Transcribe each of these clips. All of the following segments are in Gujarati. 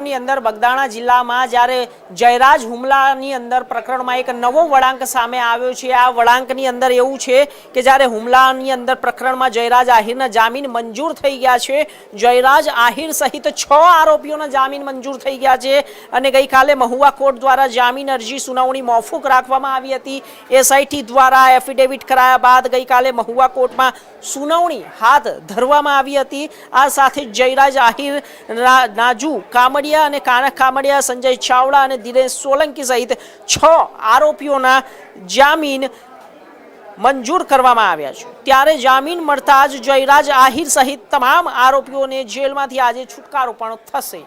ની અંદર બગદાણા જિલ્લામાં જ્યારે જયરાજ હુમલાની અંદર પ્રકરણમાં એક નવો વળાંક સામે આવ્યો છે. આ વળાંકની અંદર એવું છે કે જ્યારે હુમલાની અંદર પ્રકરણમાં જયરાજ આહિરના જામીન મંજૂર થઈ ગયા છે, જયરાજ આહિર સહિત છ આરોપીઓના જામીન મંજૂર થઈ ગયા છે અને ગઈકાલે મહુવા કોર્ટ દ્વારા જામીન અરજી સુનાવણી મોફૂક રાખવામાં આવી હતી. એસઆઈટી દ્વારા એફિડેવિટ કરાયા બાદ ગઈકાલે મહુવા કોર્ટમાં સુનાવણી હાથ ધરવામાં આવી હતી. આ સાથે જયરાજ આહિર નાજુ નાજુ કામડિયા અને કાના કામડિયા, સંજય ચાવડા અને દિનેશ સોલંકી સહિત છ આરોપીઓના જામીન મંજૂર કરવામાં આવ્યા છે. ત્યારે જામીન મળતા જ જયરાજ આહિર સહિત તમામ આરોપીઓને જેલમાંથી આજે છુટકારો પણ થશે.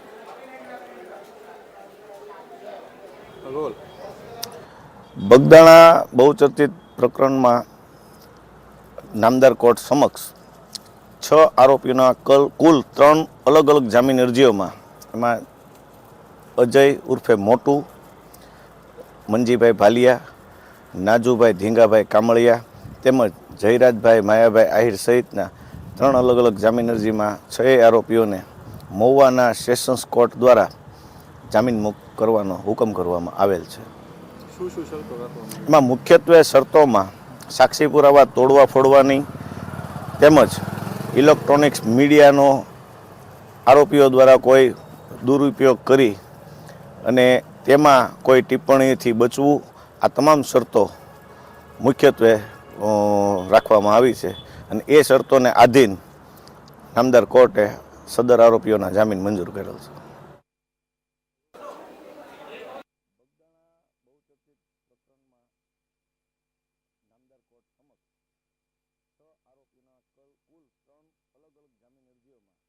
બગદાણા બહુચર્ચિત પ્રકરણમાં નામદાર કોર્ટ સમક્ષ છ આરોપીઓના કલ કુલ ત્રણ અલગ અલગ જામીન અરજીઓમાં એમાં અજય ઉર્ફે મોટુ મંજીભાઈ ભાલિયા નાજુભાઈ ધીંગાભાઈ કામળિયા તેમજ જયરાજભાઈ માયાભાઈ આહિર સહિતના ત્રણ અલગ અલગ જામીન અરજીમાં છ આરોપીઓને મહુવાના સેશન્સ કોર્ટ દ્વારા જામીન મુક્ત કરવાનો હુકમ કરવામાં આવેલ છે. એમાં મુખ્યત્વે શરતોમાં સાક્ષી પુરાવા તોડવા ફોડવાની તેમજ ઇલેક્ટ્રોનિક્સ મીડિયાનો આરોપીઓ દ્વારા કોઈ દુરુપયોગ કરી અને તેમાં કોઈ ટિપ્પણીથી બચવું આ તમામ શરતો મુખ્યત્વે રાખવામાં આવી છે. અને એ શરતોને આધીન નામદાર કોર્ટે સદર આરોપીઓના જામીન મંજૂર કરેલ છે. કુલ ત્રણ અલગ અલગ જામીન અરજીઓમાં